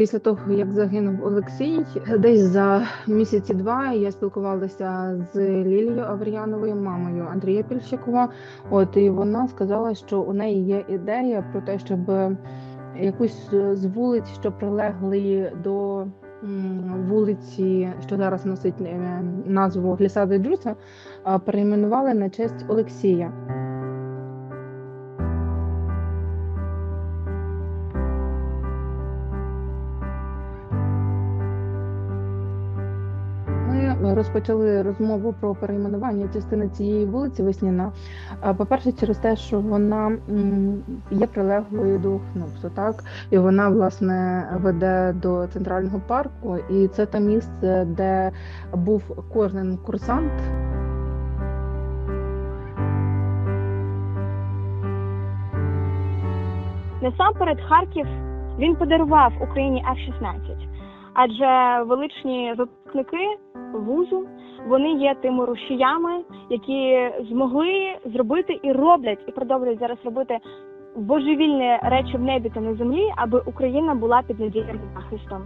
Після того, як загинув Олексій, десь за місяці два я спілкувалася з Лілією Авер'яновою, мамою Андрія Пільщикова. От і вона сказала, що у неї є ідея про те, щоб якусь з вулиць, що прилегли до вулиці, що зараз носить е, назву Глісади Джуса, перейменували на честь Олексія. Ми розпочали розмову про перейменування частини цієї вулиці Весняна. По-перше, через те, що вона є прилеглою до ХНУПСу, так і вона власне веде до центрального парку, і це те місце, де був кожен курсант. Насамперед, Харків він подарував Україні F-16, адже величні випускники вузу вони є тими рушіями, які змогли зробити і роблять, і продовжують зараз робити божевільні речі в небі та на землі, аби Україна була під надійним захистом.